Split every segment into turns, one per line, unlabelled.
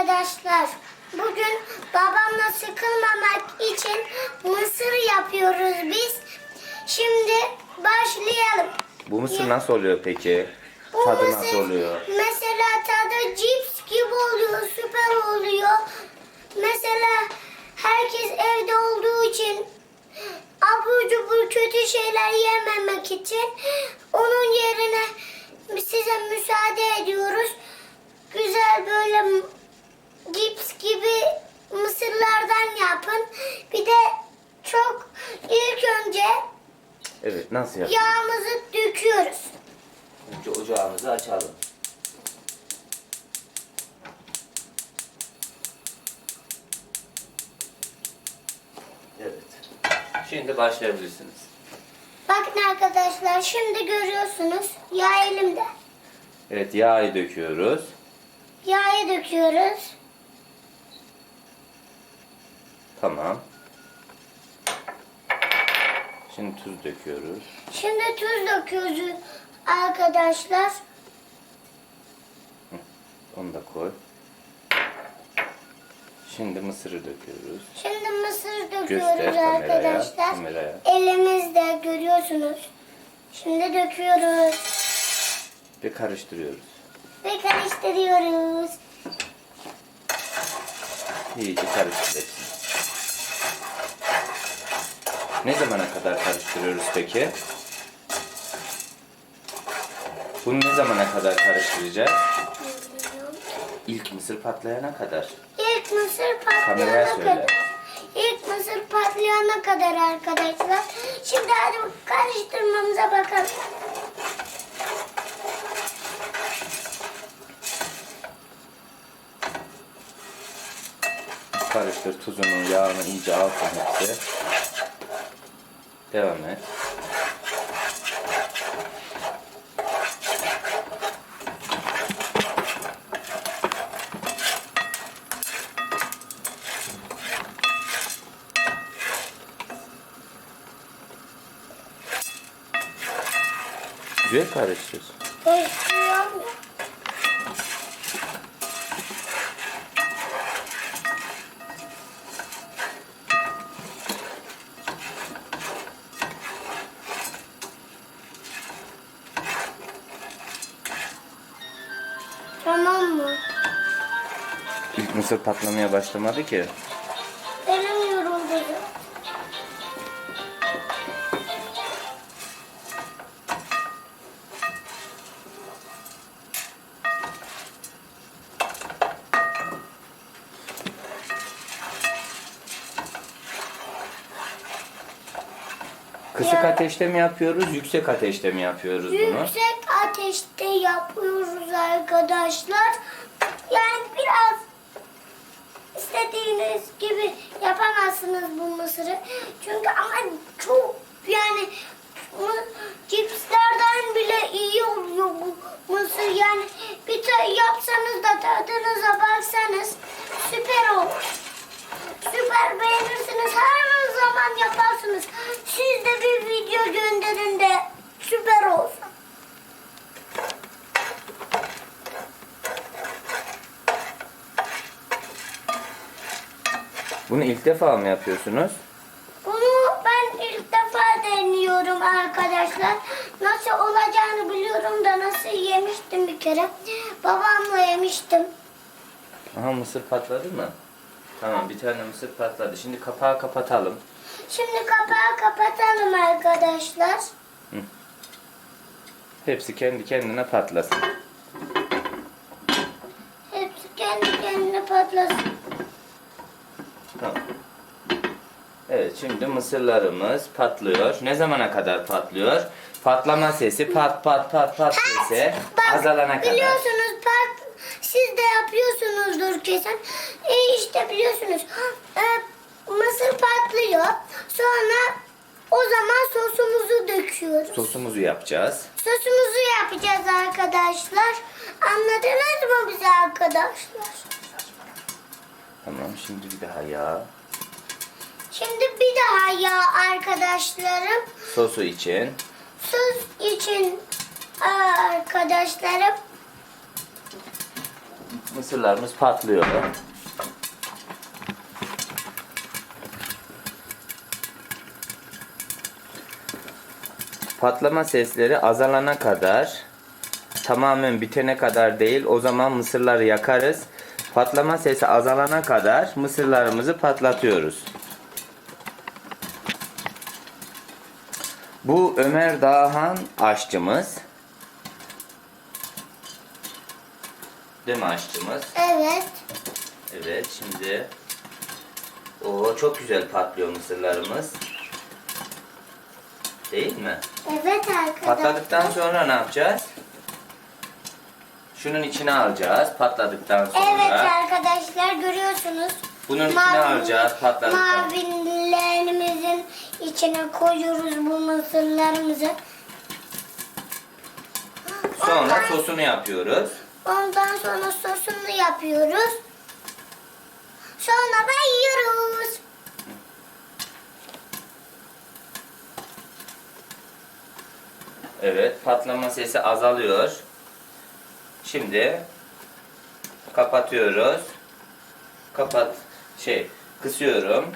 arkadaşlar. Bugün babamla sıkılmamak için mısır yapıyoruz biz. Şimdi başlayalım.
Bu mısır nasıl oluyor peki?
Bu
Tadı
mısır
nasıl oluyor?
Mesela tadı cips gibi oluyor, süper oluyor. Mesela herkes evde olduğu için abur cubur kötü şeyler yememek için onun yerine size müsaade ediyoruz. Güzel böyle cips gibi mısırlardan yapın. Bir de çok ilk önce
Evet nasıl yap?
yağımızı döküyoruz.
Önce ocağımızı açalım. Evet. Şimdi başlayabilirsiniz.
Bakın arkadaşlar şimdi görüyorsunuz yağ elimde.
Evet yağı döküyoruz.
Yağı döküyoruz.
Tamam. Şimdi tuz döküyoruz.
Şimdi tuz döküyoruz arkadaşlar.
Onu da koy. Şimdi mısırı döküyoruz.
Şimdi mısır döküyoruz
Göster
arkadaşlar.
kameraya.
Elimizde görüyorsunuz. Şimdi döküyoruz
Ve karıştırıyoruz.
ve karıştırıyoruz.
İyice karıştır Ne zamana kadar karıştırıyoruz peki? Bunu ne zamana kadar karıştıracağız? İlk mısır patlayana kadar.
İlk mısır
Kameraya
patlayana
söyle.
kadar. İlk mısır patlayana kadar arkadaşlar. Şimdi hadi karıştırmamıza bakalım.
Karıştır tuzunu, yağını iyice alsın hepsi. Devam et. Güzel karıştır.
Karıştırıyorum.
Mısır patlamaya başlamadı ki.
Elim yoruldu.
Kısık
Ya.
ateşte mi yapıyoruz, yüksek ateşte mi yapıyoruz bunu?
Yüksek ateşte yapıyoruz arkadaşlar. Yani biraz istediğiniz gibi yapamazsınız bu mısırı. Çünkü ama çok yani cipslerden bile iyi oluyor bu mısır. Yani bir ta yapsanız da tadınıza baksanız süper olur. Süper beğenirsiniz. Her zaman yaparsınız. Siz de bir video gönderin de süper olsun.
Bunu ilk defa mı yapıyorsunuz?
Bunu ben ilk defa deniyorum arkadaşlar. Nasıl olacağını biliyorum da nasıl yemiştim bir kere. Babamla yemiştim.
Aha mısır patladı mı? Tamam bir tane mısır patladı. Şimdi kapağı kapatalım.
Şimdi kapağı kapatalım arkadaşlar.
Hepsi kendi kendine patlasın.
Hepsi kendi kendine patlasın.
Tamam. Evet şimdi mısırlarımız patlıyor. Ne zamana kadar patlıyor? Patlama sesi pat pat pat pat sesi
Bak,
azalana kadar.
Biliyorsunuz pat, siz de yapıyorsunuzdur kesin. E işte biliyorsunuz. E, mısır patlıyor. Sonra o zaman sosumuzu döküyoruz.
Sosumuzu yapacağız.
Sosumuzu yapacağız arkadaşlar. Anladınız mı bize arkadaşlar?
Tamam şimdi bir daha yağ.
Şimdi bir daha ya arkadaşlarım.
Sosu için.
Sos için arkadaşlarım.
Mısırlarımız patlıyor. Patlama sesleri azalana kadar tamamen bitene kadar değil o zaman mısırları yakarız. Patlama sesi azalana kadar mısırlarımızı patlatıyoruz. Bu Ömer Dağhan aşçımız. Değil mi aşçımız?
Evet.
Evet şimdi o çok güzel patlıyor mısırlarımız. Değil mi?
Evet arkadaşlar.
Patladıktan sonra ne yapacağız? Şunun içine alacağız patladıktan sonra.
Evet arkadaşlar görüyorsunuz.
Bunun içine alacağız patladıktan.
Mavilerimizin içine koyuyoruz bu mısırlarımızı.
Sonra
Ondan-
sosunu yapıyoruz.
Ondan sonra sosunu yapıyoruz. Sonra da yiyoruz.
Evet patlama sesi azalıyor. Şimdi kapatıyoruz. Kapat şey kısıyorum.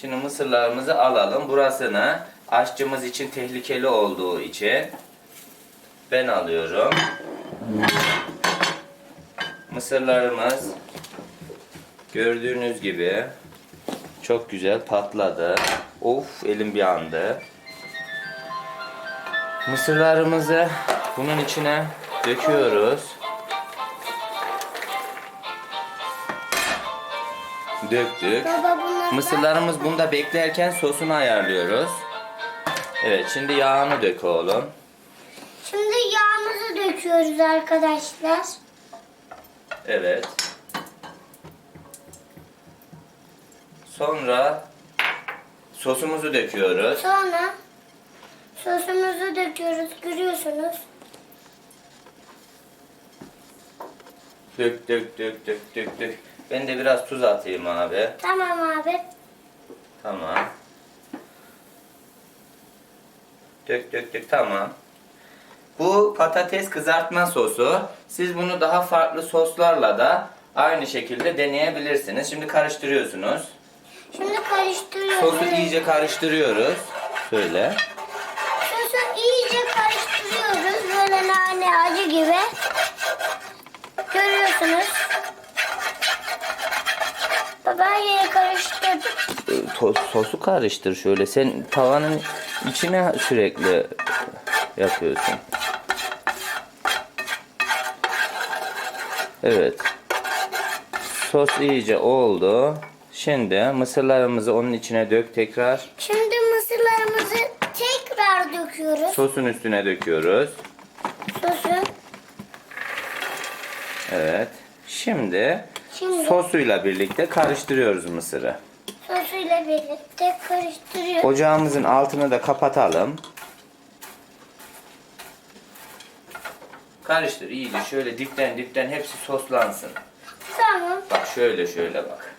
Şimdi mısırlarımızı alalım. Burasını aşçımız için tehlikeli olduğu için ben alıyorum. Mısırlarımız gördüğünüz gibi çok güzel patladı. Of elim bir andı. Mısırlarımızı bunun içine döküyoruz. Döktük.
Baba
Mısırlarımız bunda beklerken sosunu ayarlıyoruz. Evet şimdi yağını dök oğlum.
Şimdi yağımızı döküyoruz arkadaşlar.
Evet. Sonra sosumuzu döküyoruz.
Sonra sosumuzu döküyoruz. Görüyorsunuz.
Dök dök dök dök dök dök. Ben de biraz tuz atayım abi.
Tamam abi.
Tamam. Dök dök dök tamam. Bu patates kızartma sosu. Siz bunu daha farklı soslarla da aynı şekilde deneyebilirsiniz. Şimdi karıştırıyorsunuz.
Şimdi karıştırıyoruz.
Sosu iyice karıştırıyoruz. Şöyle.
Sosu iyice karıştırıyoruz. Böyle nane acı gibi. Görüyorsunuz. Baba yine karıştırdık.
Ee, to- sosu karıştır şöyle. Sen tavanın içine sürekli yapıyorsun. Evet. Sos iyice oldu. Şimdi mısırlarımızı onun içine dök tekrar.
Şimdi mısırlarımızı tekrar döküyoruz.
Sosun üstüne döküyoruz.
Sosu.
Evet. Şimdi
Şimdi
sosuyla birlikte karıştırıyoruz mısırı.
sosuyla birlikte karıştırıyoruz.
Ocağımızın altını da kapatalım. Karıştır iyice şöyle dipten dipten hepsi soslansın.
Tamam.
Bak şöyle şöyle bak.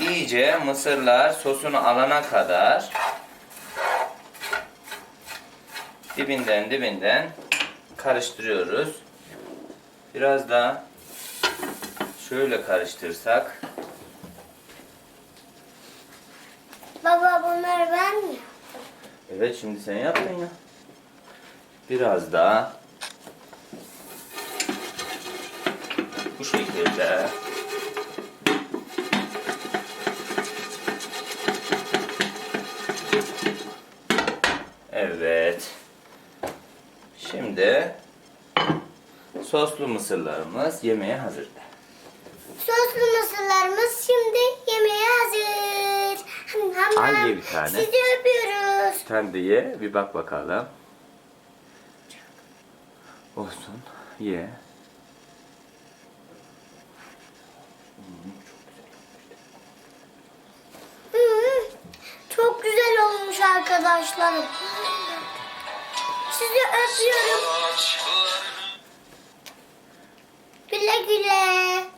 İyice mısırlar sosunu alana kadar dibinden dibinden karıştırıyoruz. Biraz da şöyle karıştırsak
Baba bunları ben mi?
Evet şimdi sen yaptın ya. Biraz daha bu şekilde Evet. Şimdi soslu mısırlarımız yemeğe hazır.
Soslu mısırlarımız şimdi yemeğe hazır. Ham ham.
Al ye bir tane.
Sizi öpüyoruz.
Sen de ye bir bak bakalım. Olsun ye.
Hı, Çok güzel olmuş arkadaşlarım. Sizi öpüyorum. Güle güle.